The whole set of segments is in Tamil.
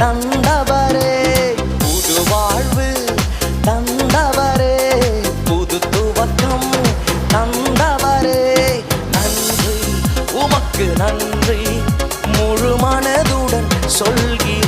தந்தவரே புது வாழ்வு தந்தவரே புது துவக்கம் தந்தவரே. நன்றி உமக்கு நன்றி. முழு மனதுடன் சொல்கிறேன்.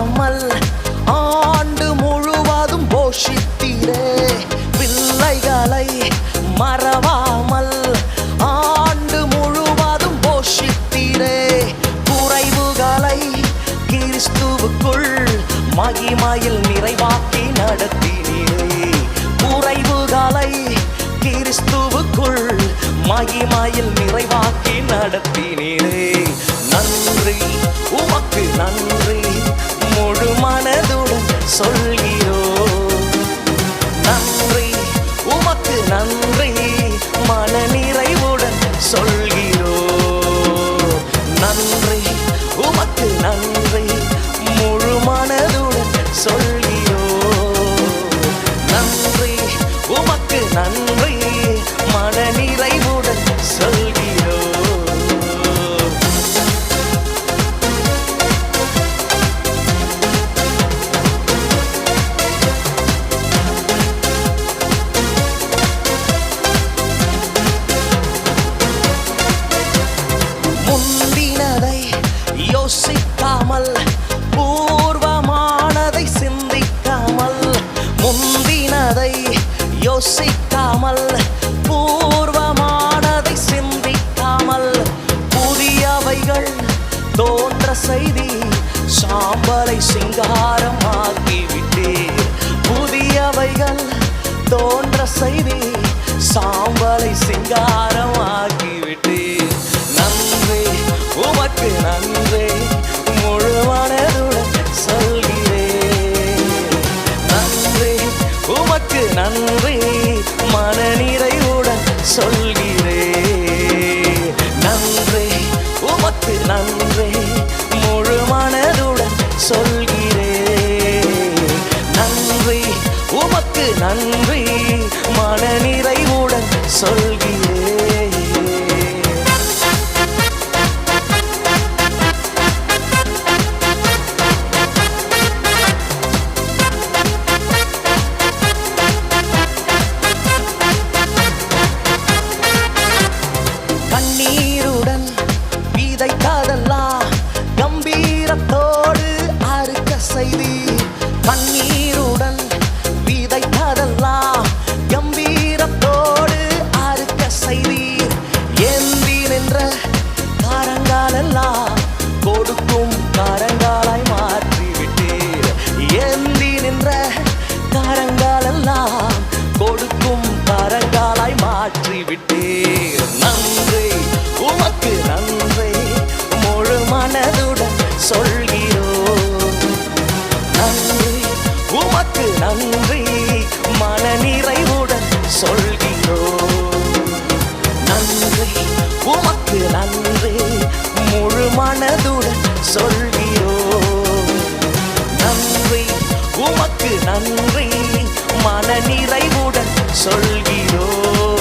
மகிமையில் நிறைவாக்கி நடத்தினீரே குறைவுகளை கிறிஸ்துவுக்குள் மகிமையில் நிறைவாக்கி நடத்தினீரே நன்றி உமக்கு நன்றி. முழு மனதுடன் சொல்கிறோ நன்றி உமக்கு நன்றி. மன நிறைவுடன் சொல்கிறோ நன்றி உமக்கு நன்றி. முழு மனதுடன் சொல்கிறோம் தோன்ற செய்தி சாம்பலை சிங்காரமாக்கிவிட்டீர் புதியவைகள் தோன்ற செய்தி சாம்பலை சிங்காரமாக்கிவிட்டீர் நன்றி உமக்கு நன்றி முழுவனதுடன் சொல்கிறேன் நன்றி உமக்கு நன்றி மனநிறைவுடன் சொல்கிறேன் நன்றி உமக்கு நன்றி. நன்றி. மன நிறைவுடன் சொல் கொடுக்கும் கரங்காலாய் மாற்றிவிட்டீர் நன்றி உமக்கு நன்றி. முழு மனதுடன் சொல்கிறோம். நன்றி உமக்கு நன்றி. மன நிறைவுடன் சொல்கிறோம். நன்றி உமக்கு நன்றி. முழு மனதுடன் சொல்கிறோம். நன்றி உமக்கு நன்றி. மன நிறைவுடன் சொல்கிறோம்.